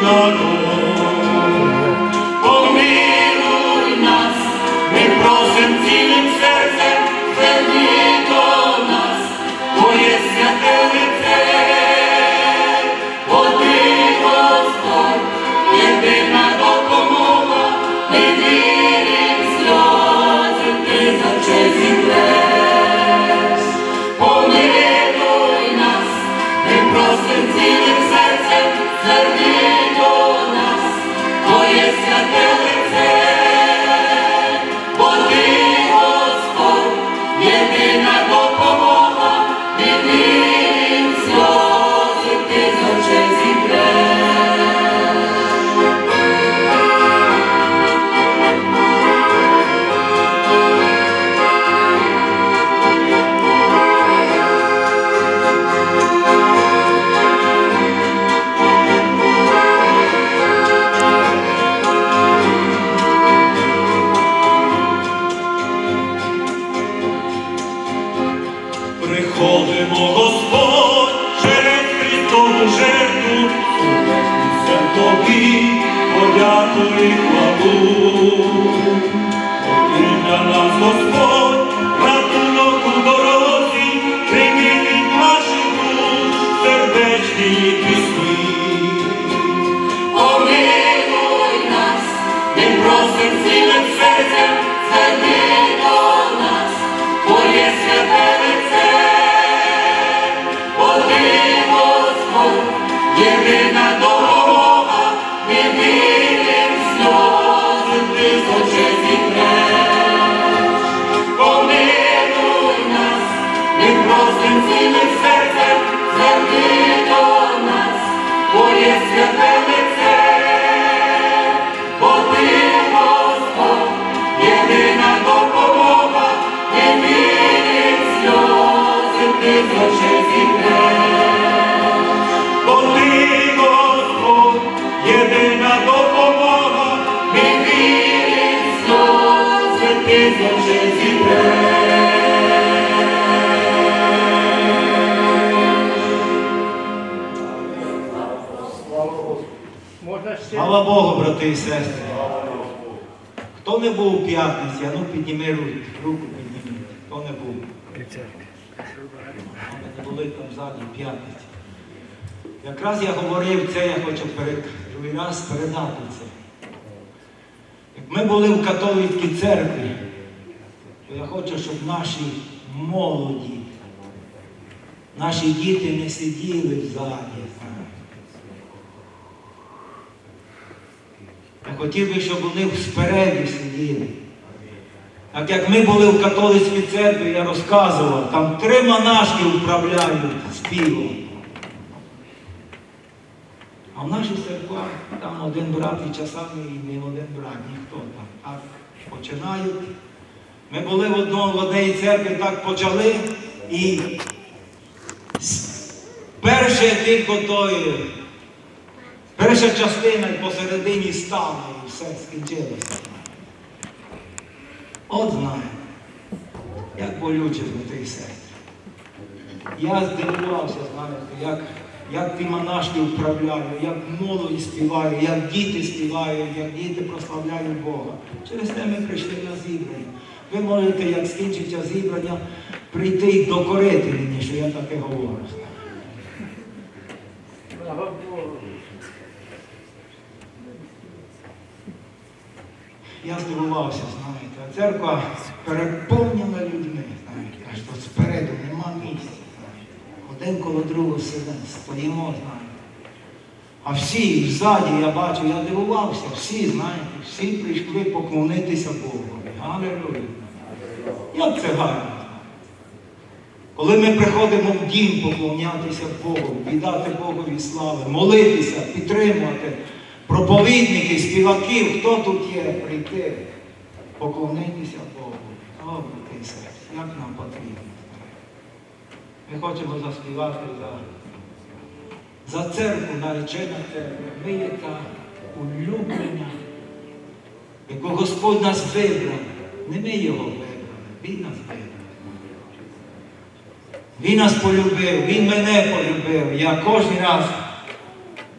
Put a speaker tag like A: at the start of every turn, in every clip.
A: God. Просим
B: Слава Богу, брати і сестри. Хто не був у п'ятниці, а ну підніми руку, руку підніми. Хто не був? Не були там ззаді п'ятниці. Якраз я говорив це, я хочу перед, другий раз передати це. Як ми були в католицькій церкві, то я хочу, щоб наші молоді, наші діти не сиділи в залі. Я хотів би, щоб вони спереді сиділи. Так як ми були в католицькій церкві, я розказував, там три монашки управляють співом. А в нашій церквах там один брат і часами і не один брат, ніхто там. Так починають. Ми були в одному, в одній церкві, так почали і перше тільки тої Перша частина посередині стала і все скінчилося. От знаю, як болюче знайти сестри. Я здивувався, знаєте, як, як ті монашки вправляють, як молодь співає, як діти співають, як діти прославляють Бога. Через те ми прийшли на зібрання. Ви можете, як скінчиться зібрання, прийти і докорити мені, що я таке говорю.
C: Слава Богу.
B: Я здивувався, знаєте, церква переповнена людьми, знаєте, аж тут спереду нема місця. Один коло другого сидимо, стоїмо, знаєте. А всі ззаді, я бачу, я дивувався, всі, знаєте, всі прийшли поклонитися Богу. Аллилуйя. Як це гарно. Коли ми приходимо в дім поклонятися Богу, віддати Богові слави, молитися, підтримувати проповідники, співаків, хто тут є, прийти, поклонитися Богу. О, як нам потрібно. Ми хочемо заспівати за, за церкву, наречена церква. Ми є та улюблення, яку Господь нас вибрав. Не ми його вибрали, Він нас вибрав. Він нас полюбив, Він мене полюбив. Я кожен раз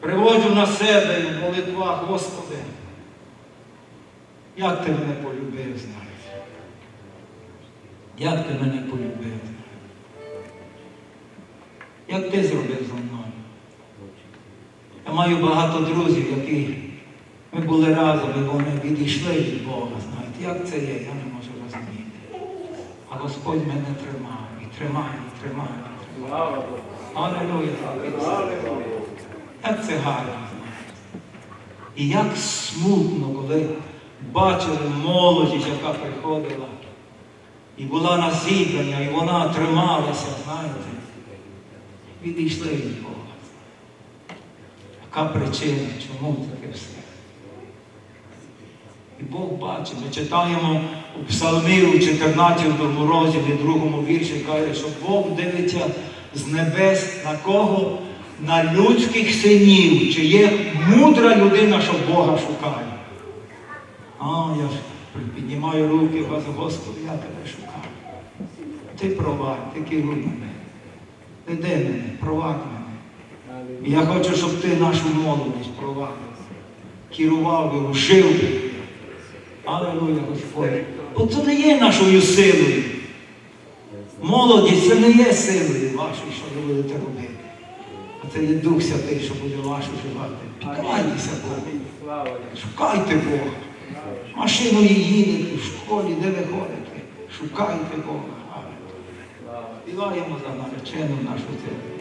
B: Приводжу на себе в молитвах, Господи, як ти мене полюбив, знаєш. Як ти мене полюбив? Як ти зробив зі мною? Я маю багато друзів, які ми були разом, і вони відійшли від Бога. Знаєте, як це є, я не можу розуміти. А Господь мене тримав, і тримає, і тримає, і тримає. Аллилуйя. Як це гарно. І як смутно, коли бачили молодість, яка приходила, і була на зібрання, і вона трималася, знаєте, відійшли від Бога. Яка причина, чому таке все? І Бог бачить, ми читаємо у Псалмі у 14 розділі, другому вірші, каже, що Бог дивиться з небес на кого? На людських синів. Чи є мудра людина, що Бога шукає? А, я ж піднімаю руки, вас, Господи, я тебе шукаю. Ти провадь, ти керуй мене. Веди мене, провадь мене. Я хочу, щоб ти нашу молодість провадив, керував би, жив би. Аллилуйя, Господь. Бо це не є нашою силою. Молодість це не є силою вашою, що ви будете робити. Це є Дух Святий, що буде вашу живати. Піддавайтеся Богу. Шукайте Бога. Машиною їдете, в школі, де ви ходите. Шукайте Бога.
C: Слава.
B: За наречену нашу церкву.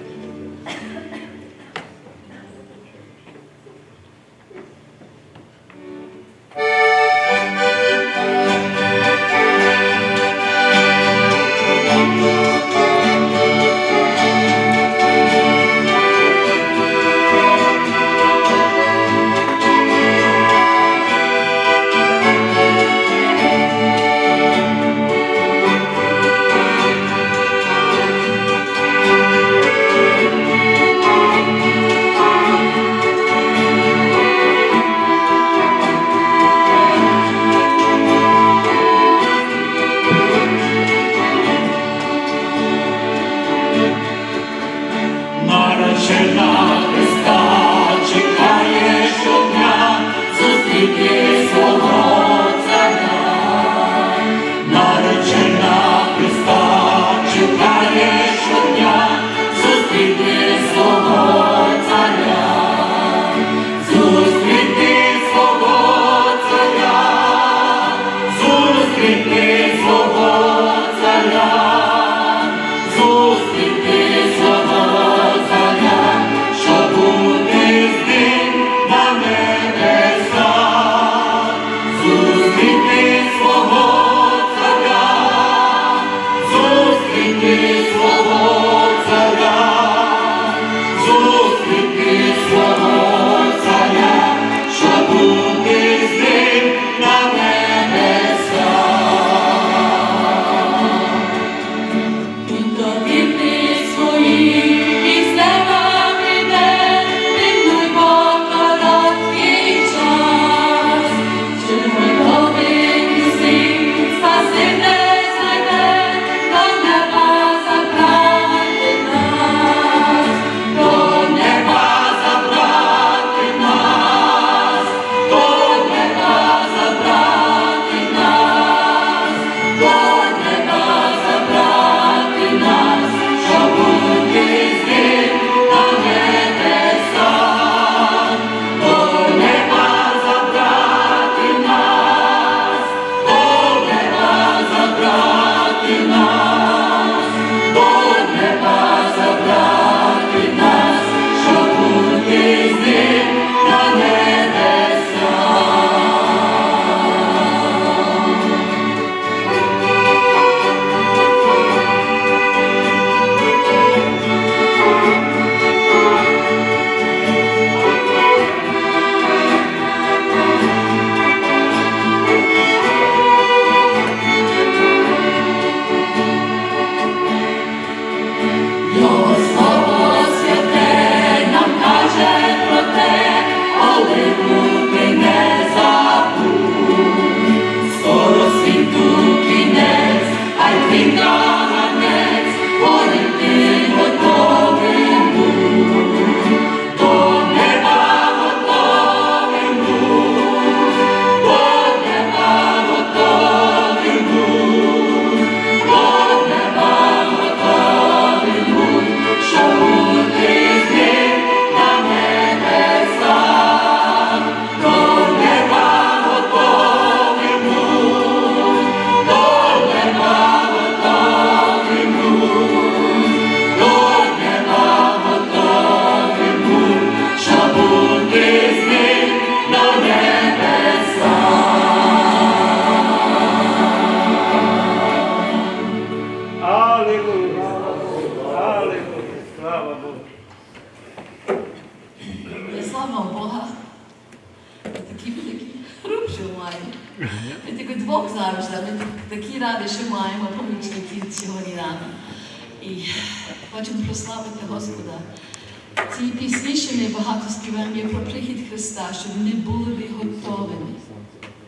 D: Христа, щоб ми були би готовими.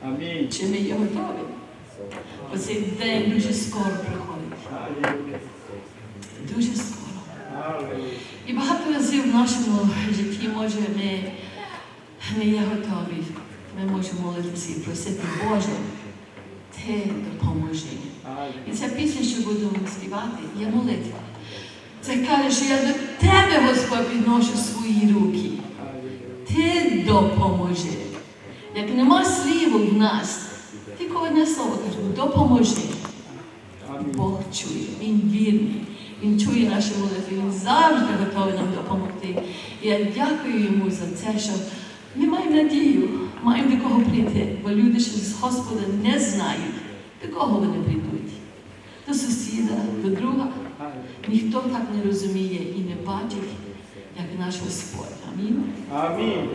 C: Амінь.
D: Чи ми є готові? Бо цей день дуже скоро приходить. Дуже скоро. І багато разів в нашому житті, може, ми не є готові. Ми можемо молитися і просити, Боже, Ти допоможи. І ця пісня, що будемо співати, є молитва. Це каже, що я до тебе, Господь, підношу свої руки. Ти допоможи. Як нема слів в нас, тільки одне слово кажемо, допоможи. Бог чує, Він вірний, Він чує наші молитви, Він завжди готовий нам допомогти. І я дякую йому за це, що ми маємо надію, маємо до кого прийти, бо люди ще з Господа не знають, до кого вони прийдуть. До сусіда, до друга. Ніхто так не розуміє і не бачить, як наш Господь. Амінь.
C: Амінь.